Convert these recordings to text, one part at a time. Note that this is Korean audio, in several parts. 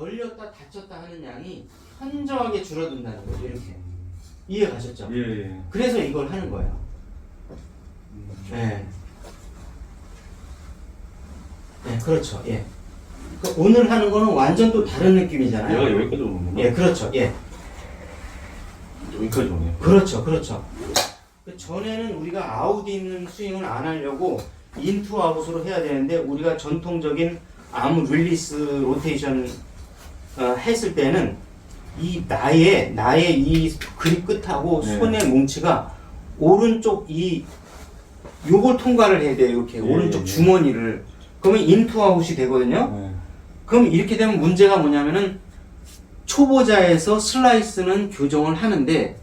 열렸다 닫혔다 하는 양이 현저하게 줄어든다는 거죠. 이렇게 이해 가셨죠? 예. 예. 그래서 이걸 하는 거예요. 음. 네. 네, 그렇죠. 예. 그 오늘 하는 거는 완전 또 다른 느낌이잖아요. 얘가 여기까지 오는구나. 예, 그렇죠. 예. 여기까지 오네. 그렇죠, 그렇죠. 그 전에는 우리가 아웃 있는 스윙을 안 하려고 인투 아웃으로 해야 되는데 우리가 전통적인 아무 릴리스 로테이션 어, 했을 때는 이 나의 나의 이 그립 끝하고 네. 손의 뭉치가 오른쪽 이 요걸 통과를 해야 돼요. 이렇게 예, 오른쪽 예. 주머니를 그러면 인투 아웃이 되거든요. 네. 그럼 이렇게 되면 문제가 뭐냐면은 초보자에서 슬라이스는 교정을 하는데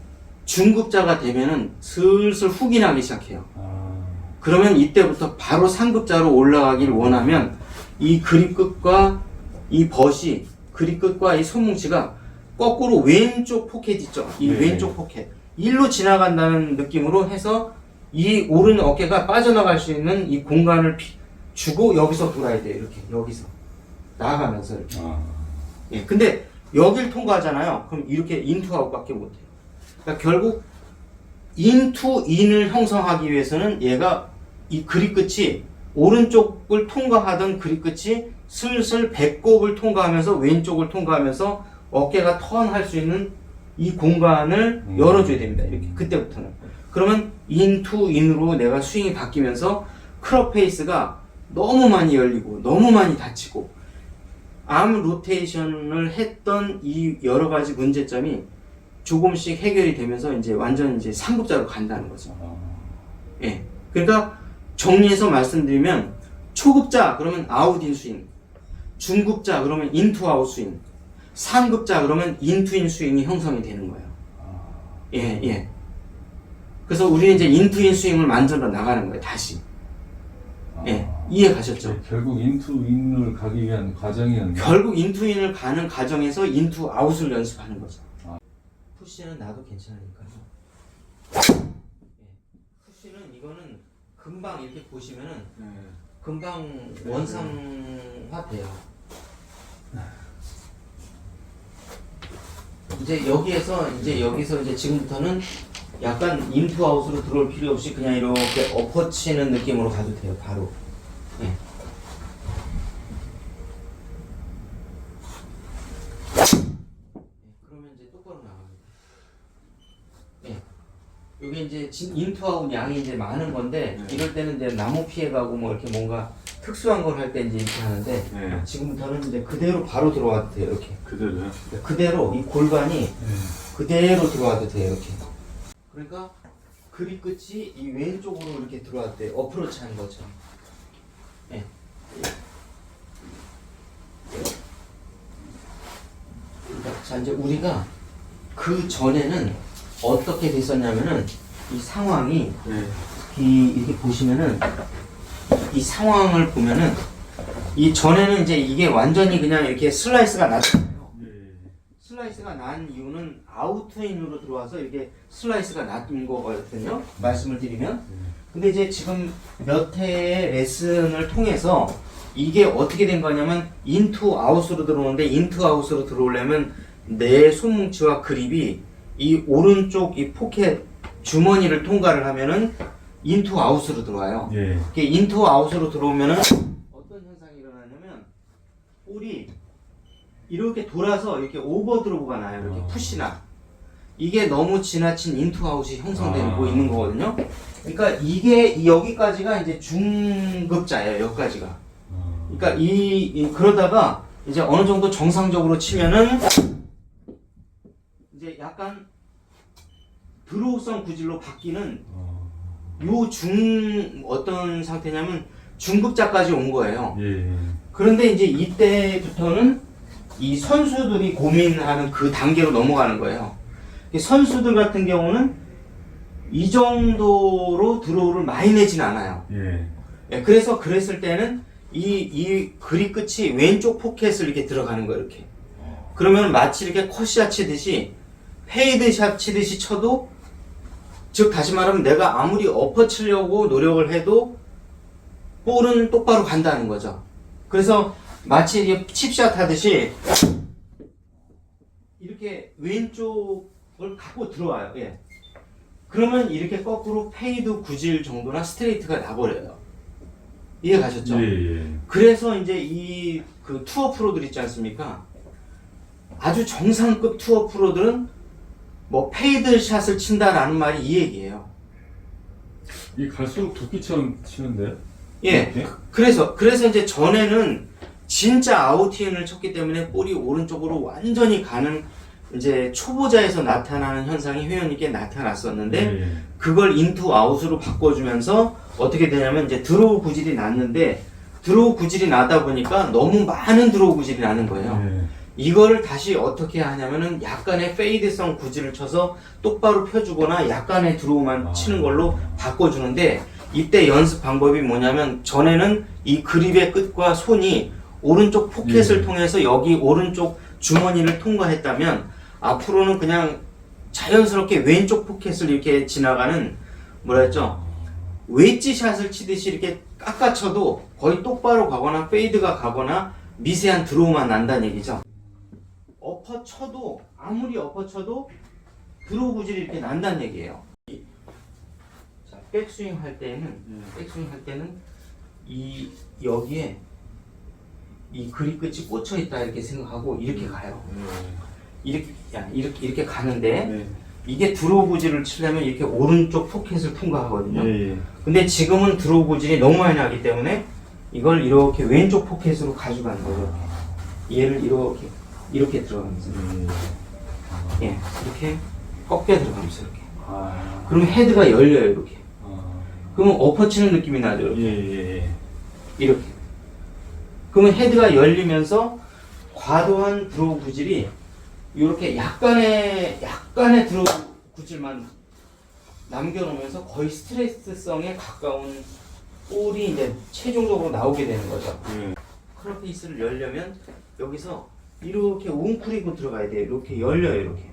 중급자가 되면은 슬슬 훅이 나기 시작해요. 아. 그러면 이때부터 바로 상급자로 올라가길 원하면 이 그립 끝과 이 벗이 그립 끝과 이 손뭉치가 거꾸로 왼쪽 포켓 있죠. 이 네. 왼쪽 포켓 일로 지나간다는 느낌으로 해서 이 오른 어깨가 빠져나갈 수 있는 이 공간을 피- 주고 여기서 돌아야 돼요. 이렇게 여기서 나아가면서 이렇게. 아. 예, 근데 여길 통과하잖아요. 그럼 이렇게 인투 아웃밖에 못해요. 그러니까 결국 인투 인을 형성하기 위해서는 얘가 이 그립 끝이 오른쪽을 통과하던 그립 끝이 슬슬 배꼽을 통과하면서 왼쪽을 통과하면서 어깨가 턴할 수 있는 이 공간을 음. 열어줘야 됩니다. 이렇게 그때부터는. 그러면 인투 인으로 내가 스윙이 바뀌면서 크롭 페이스가 너무 많이 열리고 너무 많이 닫히고 암 로테이션을 했던 이 여러 가지 문제점이 조금씩 해결이 되면서 이제 완전 이제 상급자로 간다는 거죠. 아. 예. 그러니까 정리해서 말씀드리면 초급자 그러면 아웃인 스윙, 중급자 그러면 인투 아웃 스윙, 상급자 그러면 인투인 스윙이 형성이 되는 거예요. 예, 예. 그래서 우리는 이제 인투인 스윙을 만들어 나가는 거예요, 다시. 예. 이해 가셨죠? 네, 결국 인투 인을 가기 위한 과정이었는데. 결국 인투인을 가는 과정에서 인투 아웃을 연습하는 거죠. 아. 푸시는 나도 괜찮으니까요. 예. 푸시는 이거는 금방 이렇게 보시면은 네. 금방 원상화 돼요. 이제 여기에서 이제 여기서 이제 지금부터는 약간 인투 아웃으로 들어올 필요 없이 그냥 이렇게 엎어치는 느낌으로 가도 돼요. 바로. 예. 예, 그러면 이제 똑바로 나갑니다. 예. 여기 이제 진- 인투아웃 양이 이제 많은 건데 네. 이럴 때는 이제 나무 피해가고 뭐 이렇게 뭔가 특수한 걸 할 때 이제 이렇게 하는데 네. 지금부터는 이제 그대로 바로 들어와도 돼요 이렇게 그대로요. 그대로 이 골반이 네. 그대로 들어와도 돼요 이렇게 그러니까 그립 끝이 이 왼쪽으로 이렇게 들어와도 돼요 어프로치 하는 거죠 예. 그러니까 자 이제 우리가 그 전에는 어떻게 됐었냐면은 이 상황이 네. 이 이렇게 보시면은 이 상황을 보면은 이 전에는 이제 이게 완전히 그냥 이렇게 슬라이스가 났잖아요. 네. 슬라이스가 난 이유는 아우트인으로 들어와서 이렇게 슬라이스가 났던 거거든요. 말씀을 드리면. 근데 이제 지금 몇 회의 레슨을 통해서 이게 어떻게 된 거냐면 인투 아웃으로 들어오는데 인투 아웃으로 들어오려면 내 손뭉치와 그립이 이 오른쪽 이 포켓 주머니를 통과를 하면은 인투 아웃으로 들어와요. 예. 이게 인투 아웃으로 들어오면은 어떤 현상이 일어나냐면 볼이 이렇게 돌아서 이렇게 오버 드로브가 나요. 이렇게 아. 푸시나. 이게 너무 지나친 인투 아웃이 형성되고 아. 있는 거거든요. 그러니까 이게 이 여기까지가 이제 중급자예요. 여기까지가. 아. 그러니까 이, 이 그러다가 이제 어느 정도 정상적으로 치면은 이제 약간 드로우성 구질로 바뀌는 아. 요 중 어떤 상태냐면 중급자까지 온 거예요. 예. 그런데 이제 이때부터는 이 선수들이 고민하는 그 단계로 넘어가는 거예요. 이 선수들 같은 경우는 이 정도로 드로우를 많이 내진 않아요. 예. 예, 그래서 그랬을 때는 이, 이 그립 끝이 왼쪽 포켓을 이렇게 들어가는 거예요, 이렇게. 그러면 마치 이렇게 컷샷 치듯이 페이드샷 치듯이 쳐도 즉 다시 말하면 내가 아무리 엎어 치려고 노력을 해도 볼은 똑바로 간다는 거죠. 그래서 마치 이게 칩샷 하듯이 이렇게 왼쪽을 갖고 들어와요. 예. 그러면 이렇게 거꾸로 페이드 구질 정도나 스트레이트가 나버려요. 이해 가셨죠? 예, 예. 그래서 이제 이 그 투어 프로들 있지 않습니까? 아주 정상급 투어 프로들은 뭐 페이드 샷을 친다라는 말이 이 얘기예요. 이 갈수록 도끼처럼 치는데. 예. 이렇게? 그래서 그래서 이제 전에는 진짜 아웃인을 쳤기 때문에 볼이 오른쪽으로 완전히 가는 이제 초보자에서 나타나는 현상이 회원님께 나타났었는데 예. 그걸 인투 아웃으로 바꿔주면서 어떻게 되냐면 이제 드로우 구질이 났는데 드로우 구질이 나다 보니까 너무 많은 드로우 구질이 나는 거예요. 예. 이거를 다시 어떻게 하냐면은 약간의 페이드성 구질을 쳐서 똑바로 펴주거나 약간의 드로우만 아. 치는 걸로 바꿔주는데 이때 연습 방법이 뭐냐면 전에는 이 그립의 끝과 손이 오른쪽 포켓을 예. 통해서 여기 오른쪽 주머니를 통과했다면 앞으로는 그냥 자연스럽게 왼쪽 포켓을 이렇게 지나가는 뭐라 했죠? 웨지 샷을 치듯이 이렇게 깎아쳐도 거의 똑바로 가거나 페이드가 가거나 미세한 드로우만 난다는 얘기죠. 엎어 쳐도 아무리 엎어 쳐도 드로우 구질이 이렇게 난다는 얘기예요. 이- 자, 백스윙 할 때는 백스윙 할 때는 이 여기에 이 그립 끝이 꽂혀 있다 이렇게 생각하고 이렇게 가요. 이렇게 야, 이렇게 이렇게 가는데 네. 이게 드로우 구질을 치려면 이렇게 오른쪽 포켓을 통과하거든요. 예, 예. 근데 지금은 드로우 구질이 너무 많이 나기 때문에 이걸 이렇게 왼쪽 포켓으로 가져가는 거죠. 얘를 이렇게 이렇게 들어가면서 예 이렇게 꺾여 들어가면서 이렇게 아. 그러면 헤드가 열려요 이렇게 아. 그러면 엎어치는 느낌이 나죠 이렇게 예, 예, 예. 이렇게 그러면 헤드가 열리면서 과도한 드로우 구질이 이렇게 약간의 약간의 드로우 구질만 남겨놓으면서 거의 스트레스성에 가까운 볼이 이제 최종적으로 나오게 되는 거죠. 예. 크로페이스를 열려면 여기서 이렇게 웅크리고 들어가야 돼요. 이렇게 열려요, 이렇게.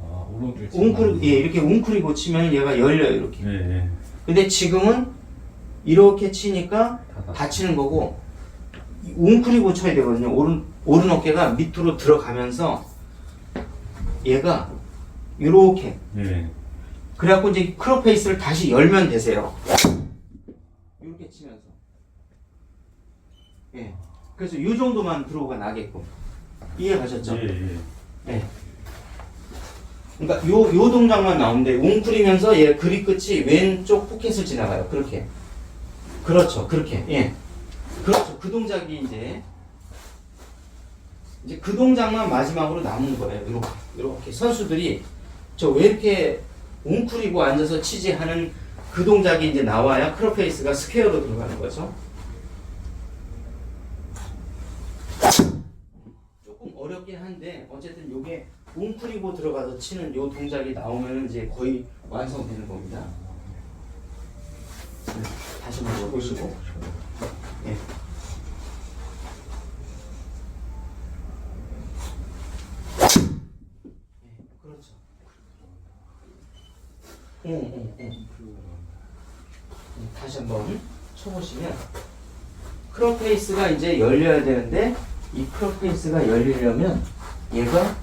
아, 오른쪽. 웅크리, 예, 이렇게 웅크리고 치면 얘가 열려요, 이렇게. 예, 예. 근데 지금은 이렇게 치니까. 다치는 거고 이 웅크리고 쳐야 되거든요. 오른 오른 어깨가 밑으로 들어가면서 얘가 이렇게 예. 그래갖고 이제 크로페이스를 다시 열면 되세요. 이렇게 치면서 예. 그래서 이 정도만 드로우가 나게끔 이해 가셨죠? 예, 예. 예. 그러니까 요, 요 동작만 나오는데 웅크리면서 얘 그립 끝이 왼쪽 포켓을 지나가요. 그렇게. 그렇죠. 그렇게. 예. 그렇죠. 그 동작이 이제 이제 그 동작만 마지막으로 남은 거예요. 이렇게. 이렇게 선수들이 저 왜 이렇게 웅크리고 앉아서 치지 하는 그 동작이 이제 나와야 크로페이스가 스퀘어로 들어가는 거죠. 조금 어렵긴 한데 어쨌든 요게 웅크리고 들어가서 치는 요 동작이 나오면 이제 거의 완성되는 겁니다. 네, 다시 한번 보시고. 예. 예, 그렇죠. 응, 응, 응. 음, 다시 한번 쳐보시면 크로페이스가 이제 열려야 되는데 이 크로페이스가 열리려면 얘가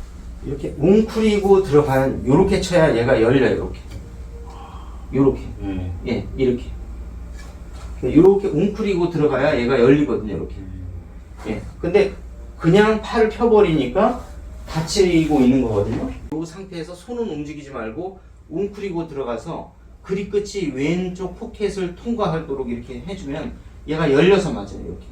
이렇게 웅크리고 들어가는 요렇게 쳐야 얘가 열려요 요렇게. 요렇게. 예. 예 이렇게. 요렇게 웅크리고 들어가야 얘가 열리거든요 이렇게. 예 근데 그냥 팔을 펴버리니까 다치고 있는 거거든요. 이 상태에서 손은 움직이지 말고 웅크리고 들어가서 그립 끝이 왼쪽 포켓을 통과하도록 이렇게 해주면 얘가 열려서 맞아요 이렇게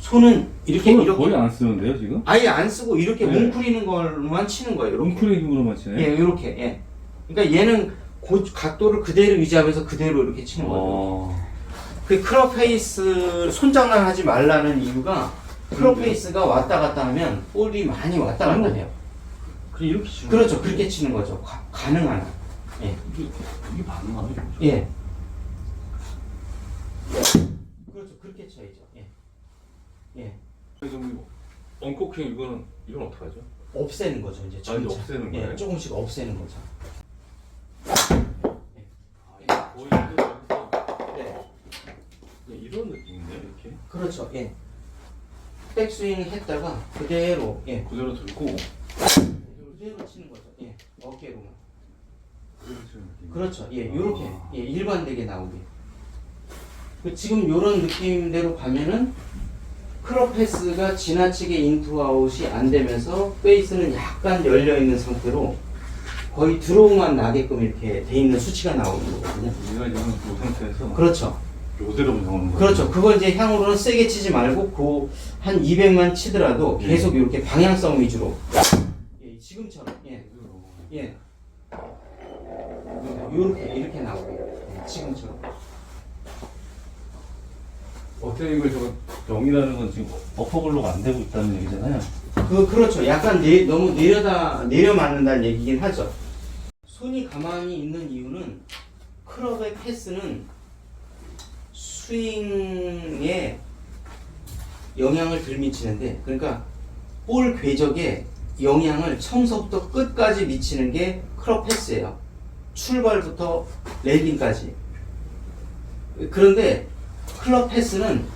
손은 이렇게 손을 이렇게 거의 안 쓰는데요, 지금? 아예 안 쓰고 이렇게 네. 뭉클이는 걸만 치는 거예요. 이렇게. 웅크리기으로만 치네. 예, 이렇게. 예. 그러니까 얘는 고, 각도를 그대로 유지하면서 그대로 이렇게 치는 거죠. 어. 그 크로페이스 손장난 하지 말라는 이유가 크로페이스가 왔다 갔다 하면 볼이 많이 왔다 갔다 해요. 그냥 이렇게 치는 그렇죠. 그렇게 치는 거죠. 가, 가능한 한. 예. 이게, 이게 가능하네. 예. 그렇죠. 그렇게 쳐야죠. 예. 예. 좀 엉코킹 이거는 이건 어떻게 하죠? 없애는 거죠. 이제 아, 이제 점차. 없애는 예, 거예요? 조금씩 없애는 거죠. 아, 거의 여기서 네. 그냥 이런 느낌인데 이렇게. 그렇죠. 예. 백스윙 했다가 그대로 예 그대로 들고 그대로 치는 거죠. 예 어깨로만. 그대로 치는 느낌. 그렇죠. 예 요렇게 아. 예 일관되게 나오게. 그 지금 요런 느낌대로 가면은 크롭 패스가 지나치게 인투 아웃이 안 되면서 페이스는 약간 열려 있는 상태로 거의 드로우만 나게끔 이렇게 돼 있는 수치가 나오는 거거든요. 우리가 지금 그 상태에서 그렇죠. 요대로 나오는 거예요. 그렇죠. 그거 이제 향으로는 세게 치지 말고 그 한 200만 치더라도 예. 계속 이렇게 방향성 위주로. 예, 지금처럼. 예. 예. 이렇게 이렇게 나오게. 예, 지금처럼. 어떻게 이거 저거 영이라는 건 지금 어퍼글로가 안 되고 있다는 얘기잖아요. 그 그렇죠. 약간 내, 너무 내려다 내려 맞는다는 얘기긴 하죠. 손이 가만히 있는 이유는 클럽의 패스는 스윙에 영향을 덜 미치는데 그러니까 볼 궤적에 영향을 처음서부터 끝까지 미치는 게 클럽 패스예요. 출발부터 랜딩까지. 그런데 클럽 패스는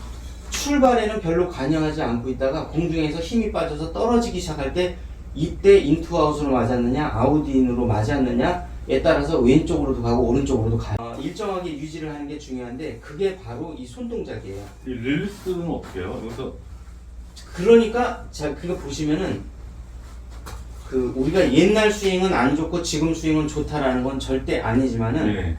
출발에는 별로 관여하지 않고 있다가 공중에서 힘이 빠져서 떨어지기 시작할 때 이때 인투 아웃으로 맞았느냐 아웃인으로 맞았느냐에 따라서 왼쪽으로도 가고 오른쪽으로도 가요. 어, 일정하게 유지를 하는 게 중요한데 그게 바로 이 손 동작이에요. 이 릴리스는 어떻게 해요? 여기서 그러니까 자 그거 보시면은 그 우리가 옛날 스윙은 안 좋고 지금 스윙은 좋다라는 건 절대 아니지만은 네.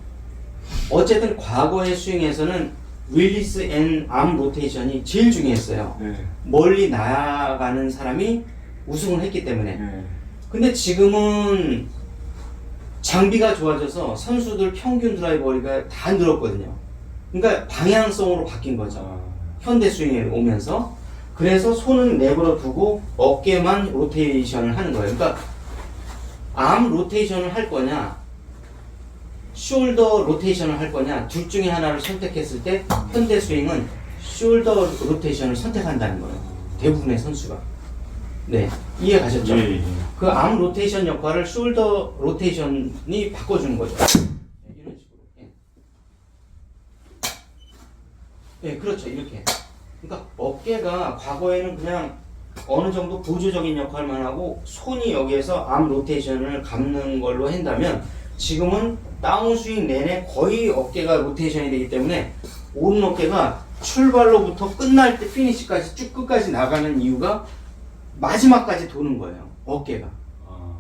어쨌든 과거의 스윙에서는 릴리스 앤 암 로테이션이 제일 중요했어요. 네. 멀리 나가는 사람이 우승을 했기 때문에. 네. 근데 지금은 장비가 좋아져서 선수들 평균 드라이브 거리가 다 늘었거든요. 그러니까 방향성으로 바뀐 거죠. 아, 현대 스윙에 오면서. 그래서 손은 내버려 두고 어깨만 로테이션을 하는 거예요. 그러니까 암 로테이션을 할 거냐, 숄더 로테이션을 할 거냐, 둘 중에 하나를 선택했을 때 현대 스윙은 숄더 로테이션을 선택한다는 거예요. 대부분의 선수가. 네. 이해 가셨죠? 예, 예. 그 암 로테이션 역할을 숄더 로테이션이 바꿔주는 거죠. 네, 이런 식으로. 예. 네, 그렇죠. 이렇게. 그러니까 어깨가 과거에는 그냥 어느 정도 보조적인 역할만 하고 손이 여기에서 암 로테이션을 감는 걸로 한다면 지금은 다운 스윙 내내 거의 어깨가 로테이션이 되기 때문에 오른 어깨가 출발로부터 끝날 때 피니시까지 쭉 끝까지 나가는 이유가 마지막까지 도는 거예요. 어깨가. 아,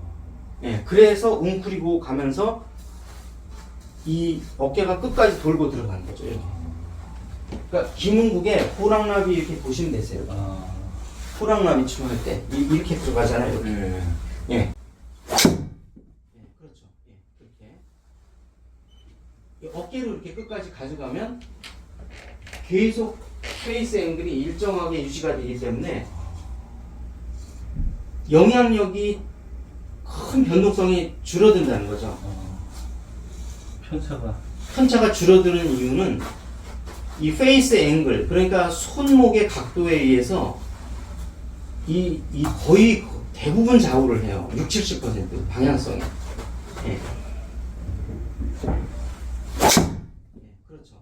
예, 그래서 웅크리고 가면서 이 어깨가 끝까지 돌고 들어가는 거죠. 이렇게. 그러니까 김은국의 호랑나비 이렇게 보시면 되세요. 아, 호랑나비 춤할 때 이- 이렇게 들어가잖아요. 이렇게. 네. 예. 예, 그렇죠. 예, 이렇게. 이 어깨로 이렇게 끝까지 가져가면 계속 페이스 앵글이 일정하게 유지가 되기 때문에 영향력이 큰 변동성이 줄어든다는 거죠. 아, 편차가 편차가 줄어드는 이유는 이 페이스 앵글, 그러니까 손목의 각도에 의해서 이, 이 거의 대부분 좌우를 해요. 60, 70% 방향성이. 예. 예, 그렇죠.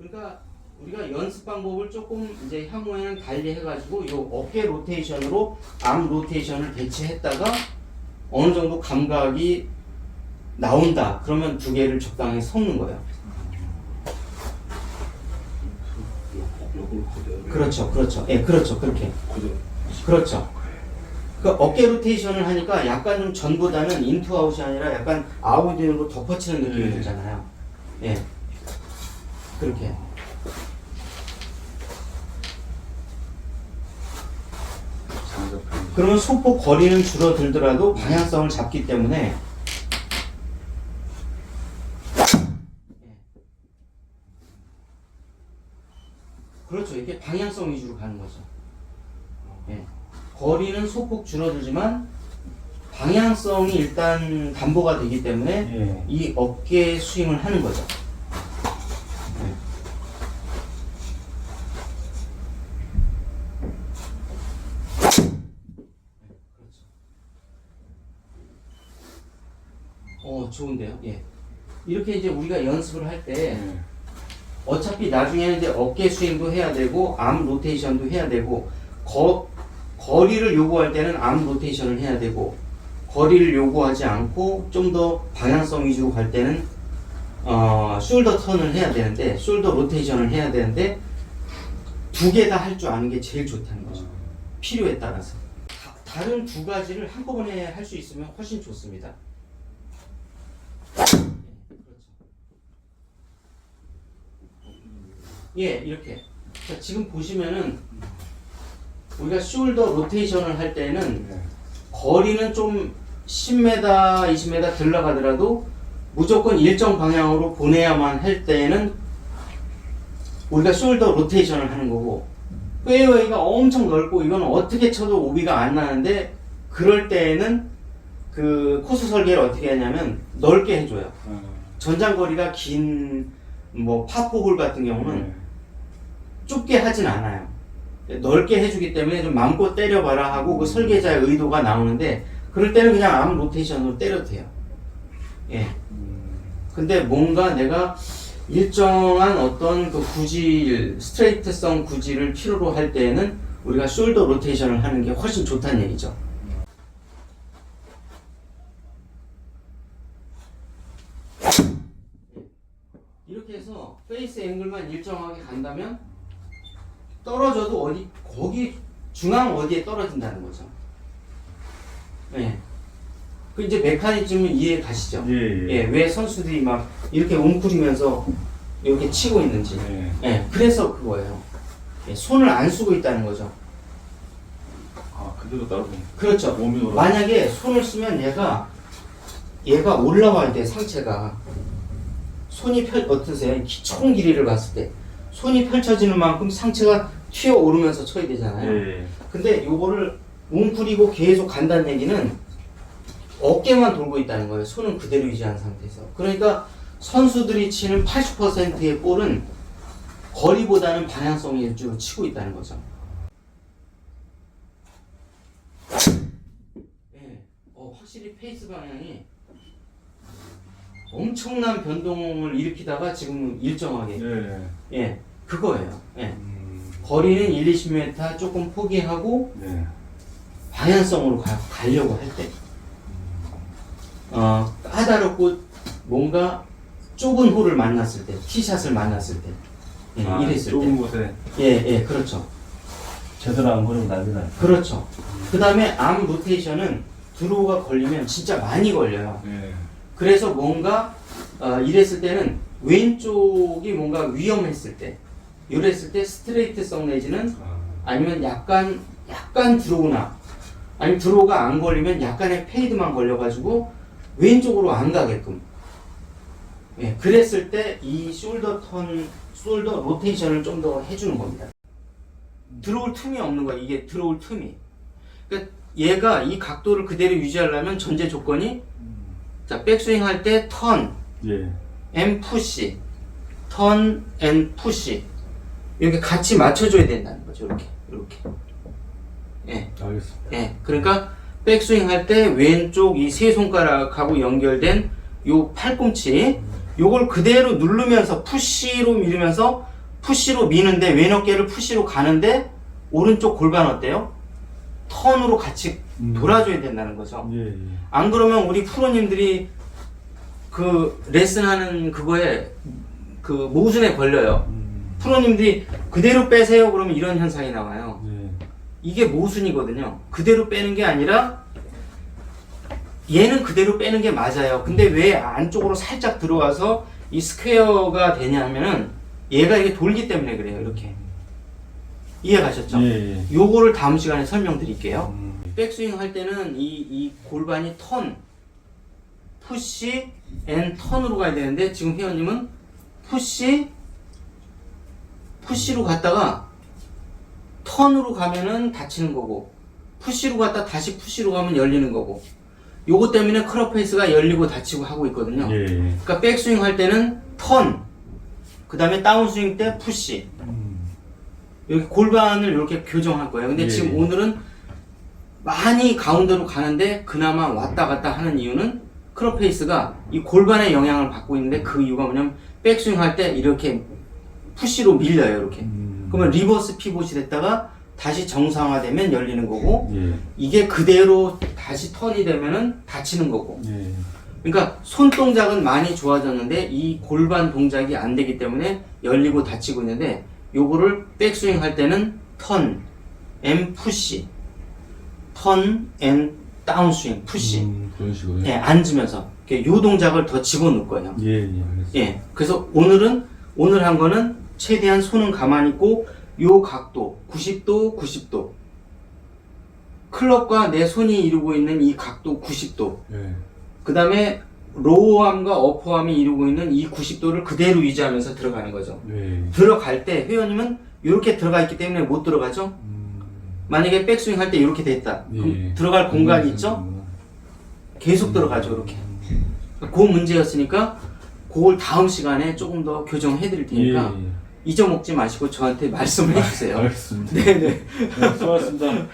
그러니까 우리가 연습 방법을 조금 이제 향후에는 달리 해가지고 요 어깨 로테이션으로 암 로테이션을 대체했다가 어느 정도 감각이 나온다. 그러면 두 개를 적당히 섞는 거예요. 그렇죠, 그렇죠. 예, 그렇죠. 그렇게. 그렇죠. 그 어깨 로테이션을 하니까 약간 좀 전보다는 인투 아웃이 아니라 약간 아웃인으로 덮어치는 느낌이 네. 들잖아요. 예. 그렇게. 그러면 소폭 거리는 줄어들더라도 방향성을 잡기 때문에 예. 그렇죠. 이렇게 방향성 위주로 가는 거죠. 예. 거리는 소폭 줄어들지만 방향성이 일단 담보가 되기 때문에 예. 이 어깨 스윙을 하는 거죠. 네. 그렇죠. 어, 좋은데요? 예. 이렇게 이제 우리가 연습을 할때 네. 어차피 나중에는 이제 어깨 스윙도 해야 되고 암 로테이션도 해야 되고 거, 거리를 요구할 때는 암 로테이션을 해야 되고 거리를 요구하지 않고 좀 더 방향성 위주로 갈 때는 어, 숄더 턴을 해야 되는데 숄더 로테이션을 해야 되는데 두 개 다 할 줄 아는 게 제일 좋다는 거죠. 필요에 따라서 다, 다른 두 가지를 한꺼번에 할 수 있으면 훨씬 좋습니다. 예, 이렇게. 자, 지금 보시면은 우리가 숄더 로테이션을 할 때는 네. 거리는 좀 10m, 20m 들러가더라도 무조건 일정 방향으로 보내야만 할 때에는 우리가 숄더 로테이션을 하는 거고 페어웨이가 엄청 넓고 이건 어떻게 쳐도 오비가 안 나는데 그럴 때에는 그 코스 설계를 어떻게 하냐면 넓게 해줘요. 아, 전장거리가 긴 뭐 파포홀 같은 경우는 네. 좁게 하진 않아요. 넓게 해주기 때문에 좀 마음껏 때려봐라 하고 그 설계자의 의도가 나오는데 그럴 때는 그냥 암 로테이션으로 때려도 돼요. 예. 음, 근데 뭔가 내가 일정한 어떤 그 구질, 스트레이트성 구질을 필요로 할 때에는 우리가 숄더 로테이션을 하는 게 훨씬 좋다는 얘기죠. 이렇게 해서 페이스 앵글만 일정하게 간다면 떨어져도 어디 거기 중앙 어디에 떨어진다는 거죠. 네. 그 이제 메커니즘은 이해 가시죠? 예, 예. 예, 왜 선수들이 막 이렇게 웅크리면서 이렇게 치고 있는지. 네. 예, 그래서 그거예요. 예, 손을 안 쓰고 있다는 거죠. 아, 그대로 따로 그렇죠. 몸이 올라. 만약에 손을 쓰면 얘가 얘가 올라와야 돼 상체가 손이 펼 어떠세요? 기- 총 길이를 봤을 때 손이 펼쳐지는 만큼 상체가 튀어 오르면서 쳐야 되잖아요. 예, 예. 근데 요거를 웅크리고 계속 간다는 얘기는 어깨만 돌고 있다는 거예요. 손은 그대로 유지한 상태에서. 그러니까 선수들이 치는 80%의 볼은 거리보다는 방향성 위주로 치고 있다는 거죠. 예, 어, 확실히 페이스 방향이 엄청난 변동을 일으키다가 지금 일정하게 예. 예 그거예요. 예. 음, 거리는 1, 20m 조금 포기하고 네. 방향성으로 가, 가려고 할 때, 어, 까다롭고 뭔가 좁은 홀을 만났을 때, 티샷을 만났을 때, 예, 아, 이랬을 좁은 때. 곳에 예, 예, 그렇죠. 제대로 안 걸으면 난리 나요. 그렇죠. 그 다음에 암 로테이션은 드로우가 걸리면 진짜 많이 걸려요. 예. 그래서 뭔가, 어, 이랬을 때는 왼쪽이 뭔가 위험했을 때, 이랬을 때 스트레이트성 내지는 아, 아니면 약간 약간 드로우나 아니면 드로우가 안 걸리면 약간의 페이드만 걸려가지고 왼쪽으로 안 가게끔. 예 그랬을 때 이 숄더 턴 숄더 로테이션을 좀 더 해주는 겁니다. 들어올 틈이 없는 거야 이게 들어올 틈이. 그러니까 얘가 이 각도를 그대로 유지하려면 전제 조건이 자 백스윙 할 때 턴 예. 앤 푸시 턴 앤 푸시 이렇게 같이 맞춰줘야 된다는 거죠 이렇게 이렇게 예, 알겠습니다. 예. 그러니까 백스윙 할 때 왼쪽 이 세 손가락하고 연결된 요 팔꿈치 요걸 그대로 누르면서 푸시로 밀면서 푸시로 미는데 왼 어깨를 푸시로 가는데 오른쪽 골반 어때요? 턴으로 같이 음. 돌아줘야 된다는 거죠. 예, 예. 안 그러면 우리 프로님들이 그 레슨하는 그거에 그 모순에 걸려요. 음, 프로님들이 그대로 빼세요 그러면 이런 현상이 나와요. 예. 이게 모순이거든요. 그대로 빼는 게 아니라 얘는 그대로 빼는 게 맞아요. 근데 왜 안쪽으로 살짝 들어와서 이 스퀘어가 되냐면은 얘가 이게 돌기 때문에 그래요. 이렇게 이해 가셨죠? 예, 예. 요거를 다음 시간에 설명드릴게요. 음, 백스윙 할 때는 이, 이 골반이 턴, 푸시, 앤 턴으로 가야 되는데 지금 회원님은 푸시, 푸시로 갔다가 턴으로 가면은 닫히는 거고 푸시로 갔다 다시 푸시로 가면 열리는 거고 요거 때문에 크롭 페이스가 열리고 닫히고 하고 있거든요. 예, 예. 그러니까 백스윙 할 때는 턴, 그 다음에 다운스윙 때 푸시, 음, 이렇게 골반을 이렇게 교정할 거예요. 근데 예, 지금 예. 오늘은 많이 가운데로 가는데 그나마 왔다 갔다 하는 이유는 크로페이스가 이 골반의 영향을 받고 있는데 그 이유가 뭐냐면 백스윙 할 때 이렇게 푸시로 밀려요. 이렇게. 음. 그러면 리버스 피봇이 됐다가 다시 정상화되면 열리는 거고 예. 이게 그대로 다시 턴이 되면은 닫히는 거고 예. 그러니까 손 동작은 많이 좋아졌는데 이 골반 동작이 안 되기 때문에 열리고 닫히고 있는데 요거를 백스윙 할 때는 턴, 앤 푸시 턴, 앤 다운스윙, 푸시 음, 그런 식으로요? 예, 앉으면서 요 동작을 더 집어넣을 거예요 예, 예, 알겠습니다. 예, 그래서 오늘은 오늘 한 거는 최대한 손은 가만히 있고 요 각도 90도, 90도. 클럽과 내 손이 이루고 있는 이 각도 90도. 예. 그 다음에 로우암과 어퍼암이 이루고 있는 이 90도를 그대로 유지하면서 들어가는 거죠. 예. 들어갈 때 회원님은 이렇게 들어가 있기 때문에 못 들어가죠. 음, 만약에 백스윙 할 때 이렇게 됐다. 예. 그럼 들어갈 공간이 있죠. 계속 들어가죠, 이렇게. 그 문제였으니까 그걸 다음 시간에 조금 더 교정해 드릴 테니까 예, 예. 잊어먹지 마시고 저한테 말씀을 해주세요. 알겠습니다. 네네. 네, 수고하셨습니다.